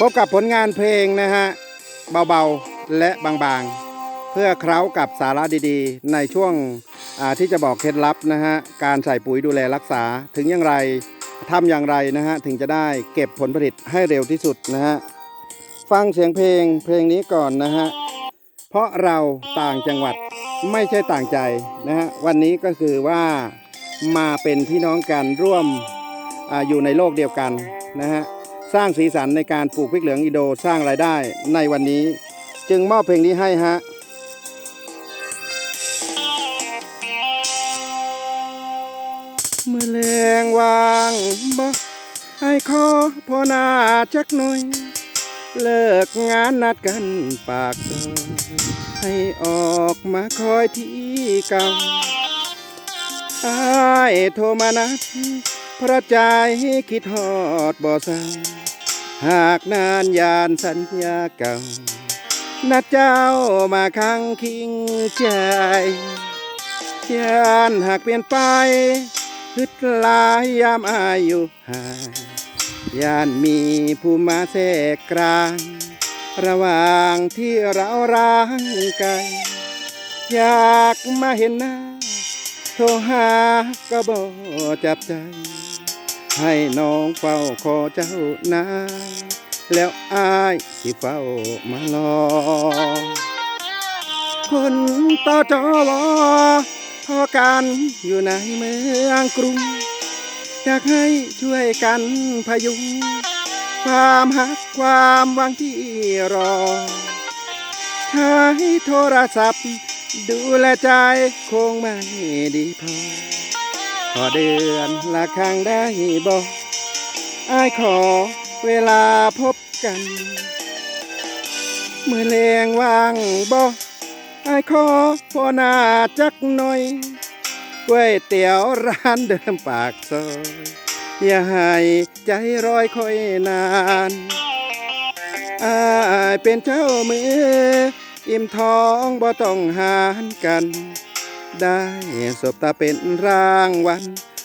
พบกับผลงานเพลงนะฮะ เบาๆและบางๆ เพื่อเคล้ากับสาระดีๆ ในช่วงอ่าที่จะบอกเคล็ดลับนะฮะ การใส่ปุ๋ยดูแลรักษาถึงอย่างไรทำอย่างไรนะฮะ ถึงจะได้เก็บผลผลิตให้เร็วที่สุดนะฮะ ฟังเสียงเพลงเพลงนี้ก่อนนะฮะ เพราะเราต่างจังหวัดไม่ใช่ต่างใจนะฮะ วันนี้ก็คือว่ามาเป็นพี่น้องกันร่วมอาอยู่ในโลกเดียวกันนะฮะ สร้างสีสันในการปลูกพริกเหลืองอิโดสร้างรายได้ในวันนี้ จึงมอบเพลงนี้ให้ฮะเมื่อแรงวางบ่ให้ขอพอนาจักหน่อย เลิกงานนัดกันปากซอยให้ออกมาคอยที่เก่าอายโทรมานัด พระใจคิดฮอดบ่เศร้าหากนานยานสัญญาเก่านัดเจ้ามาค้างคิงใจยานหากเปลี่ยนไปฮึดลายยามอายุห่างยานมีผู้มาแทรกกลาง ระหว่างที่เราร้างไกลอยากมาเห็นหน้า โทรหาก็บอจับใจ ให้น้องเฝ้าขอเจ้านายแล้วอายที่เฝ้ามารอคนต่อจอวอพอกันอยู่ในเมืองกรุง อยากให้ช่วยกันพยุง ความหักความหวังที่รอใช้โทรศัพท์ ดูแลใจคงไม่ดีพอ พอเดือนละครั้งได้บอกอายขอเวลาพบกัน เมื่อเลงว่างบอกอายขอพอหน้าจักหน่อยก๋วยเตี๋ยวร้านเดิมปากซอยอย่าให้ใจร้อยค่อยนานอายเป็นเจ้ามือ อิ่มท้องบ่ต้องหารกัน ได้สบตาเป็นรางวัล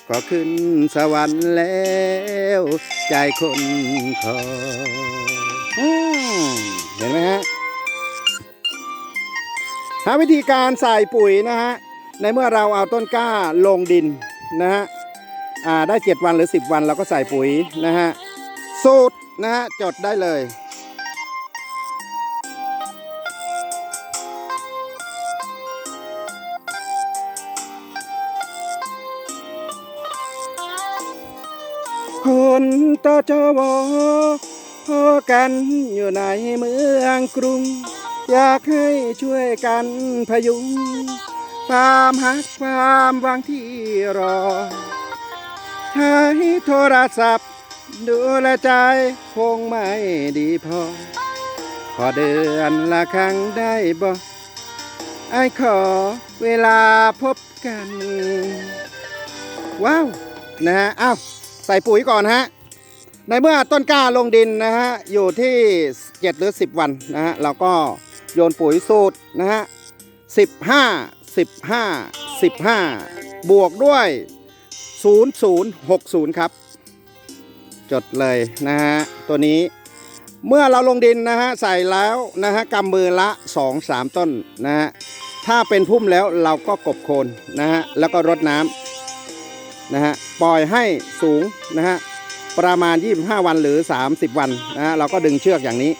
ก็ขึ้นสวรรค์แล้วใจคนขอเห็นไหมฮะหาวิธีการใส่ปุ๋ยนะฮะ ในเมื่อเราเอาต้นกล้าลงดินนะฮะอ่าได้ 7 วันหรือ 10 วันเราก็ใส่ปุ๋ยนะฮะ สูตรนะฮะ จดได้เลย นต่อจวอพอกันอยู่ในเมืองกรุง อยากให้ช่วยกันพยุง ความหักความหวังที่รอ ใช้โทรศัพท์ ดูแลใจคงไม่ดีพอ ขอเดือนละครั้งได้บ่ไอ้ขอเวลาพบกัน ว้าว นะฮะอ้าว ใส่ปุ๋ยก่อนฮะ ในเมื่อต้นกล้าลงดินนะฮะ อยู่ที่ 7 หรือ 10 วันนะฮะ เราก็โยนปุ๋ยสูตรนะฮะ15 15 15 บวกด้วย 0060 ครับ จดเลยนะฮะ ตัวนี้เมื่อเราลงดินนะฮะ ใส่แล้วนะฮะกำมือละ 2-3 ต้นนะฮะ ถ้าเป็นพุ่มแล้วเราก็กบโคนนะฮะ แล้วก็รดน้ำ นะฮะปล่อยให้สูงนะฮะประมาณ 25 วันหรือ 30 วันนะฮะเราก็ดึงเชือกอย่างนี้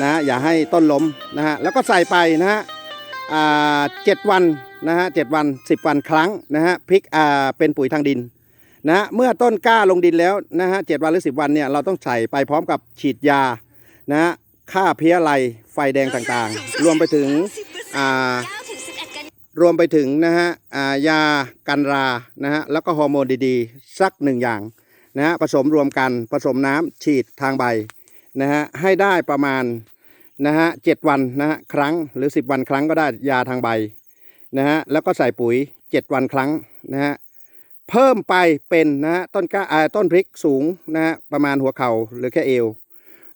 นะฮะอย่าให้ต้นล้มนะฮะแล้วก็ใส่ไปนะฮะอ่าเจ็ดวันนะฮะเจ็ดวัน 10 วันครั้งนะฮะพริกอ่าเป็นปุ๋ยทางดินนะฮะเมื่อต้นกล้าลงดินแล้วนะฮะเจ็ดวันหรือ 10 วันเนี่ยเราต้องใส่ไปพร้อมกับฉีดยานะฮะฆ่าเพี้ยไรไฟแดงต่างๆ รวมไปถึงอ่า รวมไปถึงนะฮะยากันรานะฮะแล้วก็ฮอร์โมนดีๆ สักหนึ่งอย่างนะฮะผสมรวมกันผสมน้ำฉีดทางใบนะฮะให้ได้ประมาณนะฮะเจ็ดวันนะฮะครั้งหรือ 10 วันครั้งก็ได้ยาทางใบนะฮะแล้วก็ใส่ปุ๋ย 7 วันครั้งนะฮะเพิ่มไปเป็นนะฮะต้นกล้าอ่าต้นพริกสูงนะฮะประมาณหัวเข่าหรือแค่เอว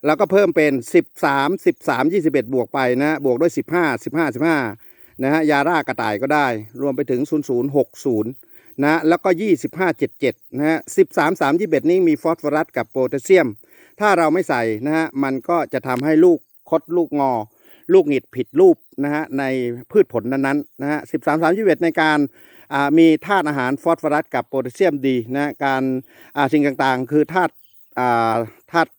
แล้วก็เพิ่มเป็น 13 13 21 บวกไปนะฮะบวกด้วย 15 15 15 นะฮะยาร่ากระต่ายก็ได้ รวมไปถึง 0060นะฮะแล้วก็ 2577 นะฮะ 13 3 21 นี้มีฟอสฟอรัสกับโพแทสเซียม ถ้าเราไม่ใส่นะฮะมันก็จะทำให้ลูกคดลูกงอ ลูกหงิดผิดรูปนะฮะในพืชผลนั้นๆนะฮะสิบสามสามยี่สิบในการมีธาตุอาหารฟอสฟอรัสกับโพแทสเซียมดีนะการสิ่งต่างๆ คือธาตุธาตุ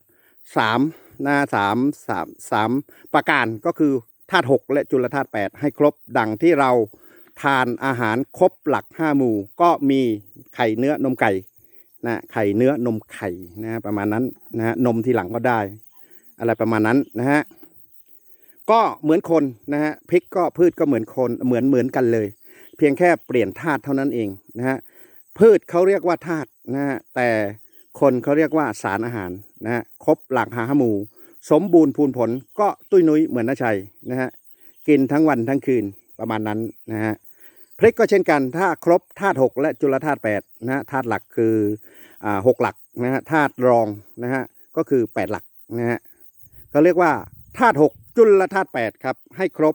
สามนะสามสามสามประการก็คือ ธาตุหกและจุลธาตุแปดให้ครบดังที่เราทานอาหารครบหลักห้าหมู่ ก็มีไข่เนื้อนมไก่นะไข่เนื้อนมไข่นะประมาณนั้นนะฮะนมทีหลังก็ได้ อะไรประมาณนั้นนะฮะก็เหมือนคนนะฮะพริกก็พืชก็เหมือนคนเหมือนเหมือนกันเลย เพียงแค่เปลี่ยนธาตุเท่านั้นเองนะฮะพืชเขาเรียกว่าธาตุนะฮะแต่คนเขาเรียกว่าสารอาหารนะฮะครบหลักหาหมู่ สมบูรณ์พูนผลก็ตุ้ยนุ้ยเหมือนน้าชัยนะฮะกินทั้งวันทั้งคืนประมาณนั้นนะฮะพริกก็เช่นกันถ้าครบธาตุหกและจุลธาตุแปดนะฮะธาตุหลักคืออ่าหกหลักนะฮะธาตุรองนะฮะก็คือแปดหลักนะฮะเขาเรียกว่าธาตุหกจุลธาตุแปดครับให้ครบ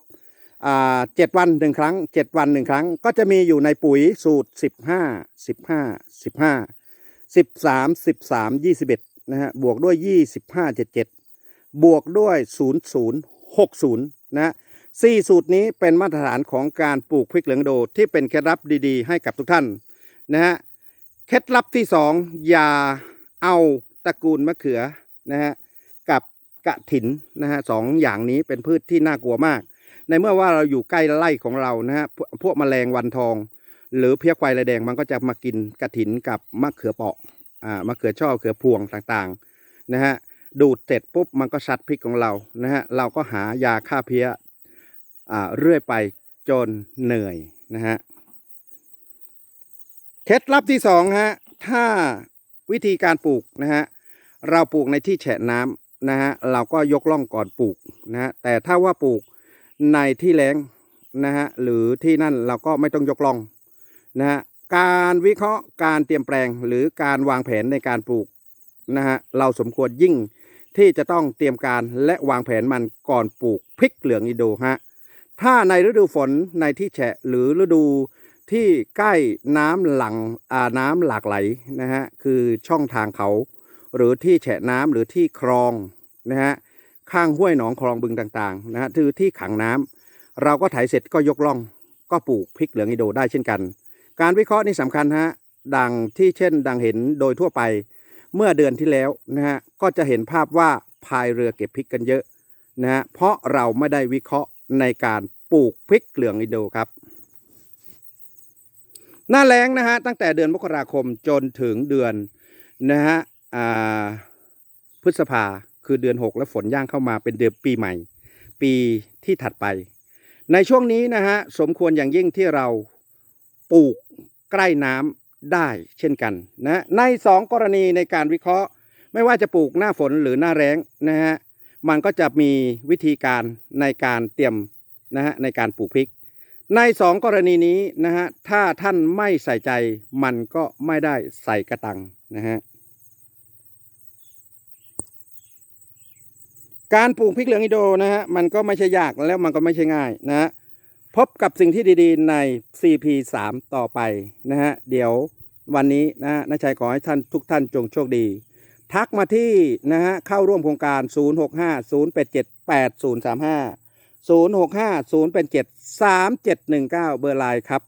อ่าเจ็ดวันหนึ่งครั้งเจ็ดวันหนึ่งครั้ง ก็จะมีอยู่ในปุ๋ยสูตรสิบห้าสิบห้าสิบห้าสิบสามสิบสามยี่สิบเอ็ดนะฮะบวกด้วยยี่สิบห้าเจ็ดเจ็ด บวกด้วยศูนย์ศูนะฮะสี่สูตรนี้เป็นมาตรฐานของการปลูกพริกเหลืองโดที่เป็นเคล็ดลับดีๆ ให้กับทุกท่านนะฮะเคล็ดลับที่สองอย่าเอาตระกูลมะเขือนะฮะกับกระถินนะฮะสองอย่างนี้เป็นพืชที่น่ากลัวมาก ในเมื่อว่าเราอยู่ใกล้ไร่ของเรานะฮะพวกพวกแมลงวันทอง หรือเพี้ยควายลายแดงมันก็จะมากินกระถินกับมะเขือเปาะอ่ามะเขือช่อเขือพวงต่างๆนะฮะ ดูดเสร็จปุ๊บมันก็ซัดพริกของเรานะฮะเราก็หายาฆ่าเพี้ยอ่าเรื่อยไปจนเหนื่อยนะฮะเคล็ดลับที่สองฮะถ้าวิธีการปลูกนะฮะเราปลูกในที่แฉะน้ำนะฮะเราก็ยกล่องก่อนปลูกนะฮะแต่ถ้าว่าปลูกในที่แล้งนะฮะหรือที่นั่นเราก็ไม่ต้องยกล่องนะฮะการวิเคราะห์การเตรียมแปลงหรือการวางแผนในการปลูกนะฮะเราสมควรยิ่ง ที่จะต้องเตรียมการและวางแผนมันก่อนปลูกพริกเหลืองอินโดฮะถ้าในฤดูฝนในที่แฉะหรือฤดูที่ใกล้น้ำหลังอ่าน้ำหลากไหลนะฮะคือช่องทางเขา หรือที่แฉะน้ำหรือที่คลองนะฮะข้างห้วยหนองคลองบึงต่างๆนะฮะคือที่ขังน้ำเราก็ไถเสร็จก็ยกล่อง ก็ปลูกพริกเหลืองอินโดได้เช่นกัน การวิเคราะห์นี่สำคัญฮะดังที่เช่นดังเห็นโดยทั่วไป เมื่อเดือนที่แล้วนะฮะก็จะเห็นภาพว่าพายเรือเก็บพริกกันเยอะนะฮะเพราะเราไม่ได้วิเคราะห์ในการปลูกพริกเหลืองอินโดครับ หน้าแล้งนะฮะตั้งแต่เดือนมกราคมจนถึงเดือนนะฮะอ่าพฤษภาคือเดือน 6 แล้วฝนย่างเข้ามาเป็นเดือนปีใหม่ ปีที่ถัดไป ในช่วงนี้นะฮะสมควรอย่างยิ่งที่เราปลูกใกล้น้ำ ได้เช่นกันนะในสองกรณีในการวิเคราะห์ ไม่ว่าจะปลูกหน้าฝนหรือหน้าแล้งนะฮะมันก็จะมีวิธีการในการเตรียมนะฮะในการปลูกพริก ในสองกรณีนี้นะฮะถ้าท่านไม่ใส่ใจมันก็ไม่ได้ใส่กระตังนะฮะการปลูกพริกเหลืองอินโดนะฮะมันก็ไม่ใช่ยากแล้วมันก็ไม่ใช่ง่ายนะฮะ พบกับสิ่งที่ดีๆใน CP 3ต่อไปนะฮะ เดี๋ยววันนี้นะฮะน้าชัยขอให้ท่านทุกท่านจงโชคดี ทักมาที่นะฮะเข้าร่วมโครงการ 065 087 8035 065 087 3719 เบอร์ไลน์ครับ